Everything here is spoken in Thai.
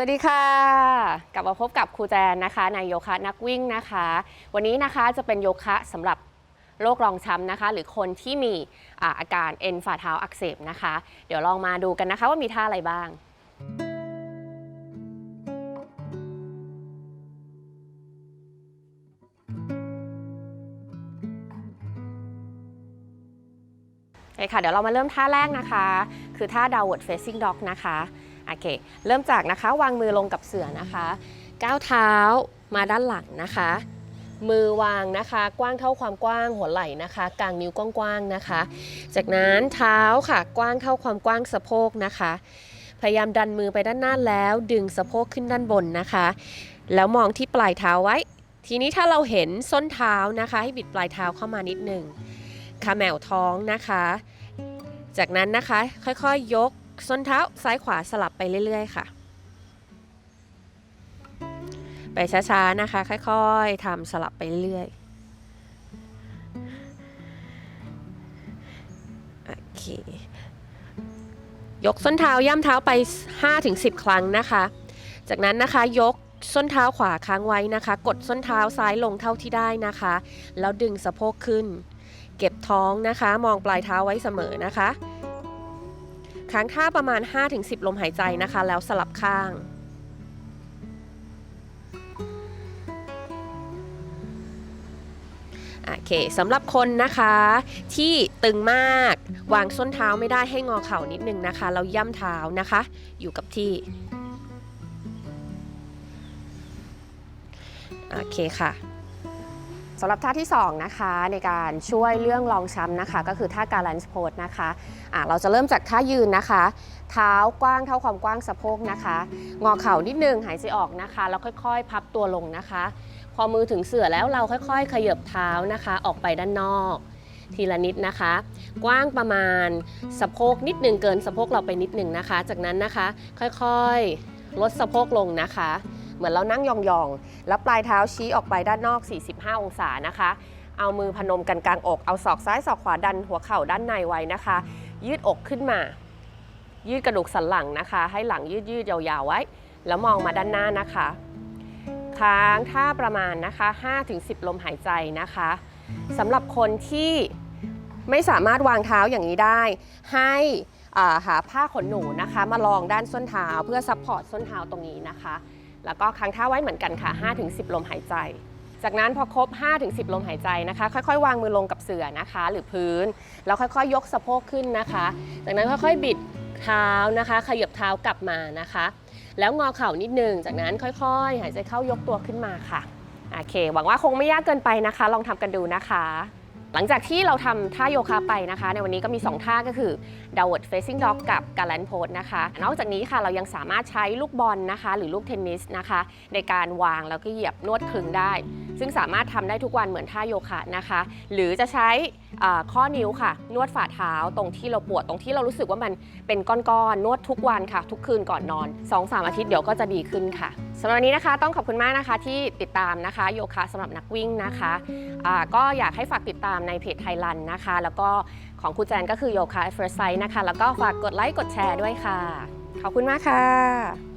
สวัสดีค่ะ กลับมาพบกับครูแจนนะคะในโยคะนักวิ่งนะคะ วันนี้นะคะจะเป็นโยคะสำหรับโรครองช้ำนะคะ หรือคนที่มีอาอาการเอ็นฝ่าเท้าอักเสบนะคะ เดี๋ยวลองมาดูกันนะคะว่ามีท่าอะไรบ้างโอเคค่ะเดี๋ยวเรามาเริ่มท่าแรกนะคะ คือท่า downward facing dog นะคะ โอเค เริ่มจากนะคะวางมือลงกับเสื่อนะคะ ก้าวเท้ามาด้านหลังนะคะ มือวางนะคะ กว้างเท่าความกว้างหัวไหล่นะคะ กลางนิ้วกว้างๆนะคะ จากนั้นเท้าค่ะกว้างเท่าความกว้างสะโพกนะคะ พยายามดันมือไปด้านหน้าแล้ว ดึงสะโพกขึ้นด้านบนนะคะ แล้วมองที่ปลายเท้าไว้ ทีนี้ถ้าเราเห็นส้นเท้านะคะ ให้บิดปลายเท้าเข้ามานิดหนึ่งขาแมวท้องนะคะ จากนั้นนะคะค่อยๆยก ส้นเท้าซ้ายขวาสลับไปเรื่อย ๆ ค่ะ ไปช้าๆนะคะ ค่อยๆทำสลับไปเรื่อยๆโอเคยกส้นเท้าย่ำเท้าไป 5-10 ครั้งนะคะ จากนั้นนะคะยกส้นเท้าขวาค้างไว้นะคะ กดส้นเท้าซ้ายลงเท่าที่ได้นะคะ แล้วดึงสะโพกขึ้น เก็บท้องนะคะ มองปลายเท้าไว้เสมอนะคะ ค้างท่าประมาณ 5-10 ลมหายใจนะคะ แล้วสลับข้าง โอเคสำหรับคนนะคะ ที่ตึงมาก วางส้นเท้าไม่ได้ให้งอเข่านิดนึงนะคะ แล้วย่ำเท้านะคะ อยู่กับที่ โอเคค่ะ สำหรับท่าที่ 2 นะคะในการช่วยเรื่องรองช้ำนะคะ ก็คือท่าการันช์โพสนะคะะเราจะเริ่มจากท่ายืนนะคะ เท้ากว้างเท่าความกว้างสะโพกนะคะ งอเข่านิดนึงหายใจออกนะคะ แล้วค่อยๆ พับตัวลงนะคะ พอมือถึงเสื่อแล้วเราค่อยๆ ขยับเท้านะคะ ออกไปด้านนอก ทีละนิดนะคะ กว้างประมาณสะโพกนิดนึงเกินสะโพกเราไปนิดนึงนะคะ จากนั้นนะคะ ค่อยๆ ลดสะโพกลงนะคะ เหมือนเรานั่งยองๆ แล้วปลายเท้าชี้ออกไปด้านนอก 45 องศานะคะ เอามือพนมกันกลางอก เอาศอกซ้ายศอกขวาดันหัวเข่าด้านในไว้นะคะ ยืดอกขึ้นมา ยืดกระดูกสันหลังนะคะ ให้หลังยืดยืดยาวๆไว้ แล้วมองมาด้านหน้านะคะ ค้างท่าประมาณนะคะ 5-10 ลมหายใจนะคะสำหรับคนที่ไม่สามารถวางเท้าอย่างนี้ได้ ให้หาผ้าขนหนูนะคะ มาลองด้านส้นเท้าเพื่อซัพพอร์ตส้นเท้าตรงนี้นะคะ แล้วก็ค้างท่าไว้เหมือนกันค่ะ 5-10 ลมหายใจ จากนั้นพอครบ 5-10 ลมหายใจนะคะ ค่อยๆ วางมือลงกับเสื่อนะคะ หรือพื้น แล้วค่อยๆ ยกสะโพกขึ้นนะคะ จากนั้นค่อยๆ บิดเท้านะคะ ขยับเท้ากลับมานะคะ แล้วงอเข่านิดนึง จากนั้นค่อยๆ หายใจเข้ายกตัวขึ้นมาค่ะ โอเค หวังว่าคงไม่ยากเกินไปนะคะ ลองทำกันดูนะคะ หลังจากที่เราทำท่าโยคะไปนะคะ ในวันนี้ก็มี 2 ท่าก็คือ downward facing dog กับ Galant pose นะคะ นอกจากนี้ค่ะเรายังสามารถใช้ลูกบอลนะคะ หรือลูกเทนนิสนะคะ ในการวางแล้วก็เหยียบนวดคลึงได้ ซึ่งสามารถทำได้ทุกวันเหมือนท่าโยคะนะคะ หรือจะใช้ข้อนิ้วค่ะ นวดฝ่าเท้าตรงที่เราปวดตรงที่เรารู้สึกว่ามันเป็นก้อนๆนวดทุกวันค่ะ ทุกคืนก่อนนอน 2-3 อาทิตย์เดี๋ยวก็จะดีขึ้นค่ะสำหรับวันนี้นะคะต้องขอบคุณมากนะคะที่ติดตามนะคะ โยคะสำหรับนักวิ่งนะคะอ่าก็อยากให้ฝากติดตามในเพจไทยรันนะคะ แล้วก็ของครูแจนก็คือโยคะ first sight นะคะ แล้วก็ฝากกดไลค์กดแชร์ด้วยค่ะ ขอบคุณมากค่ะ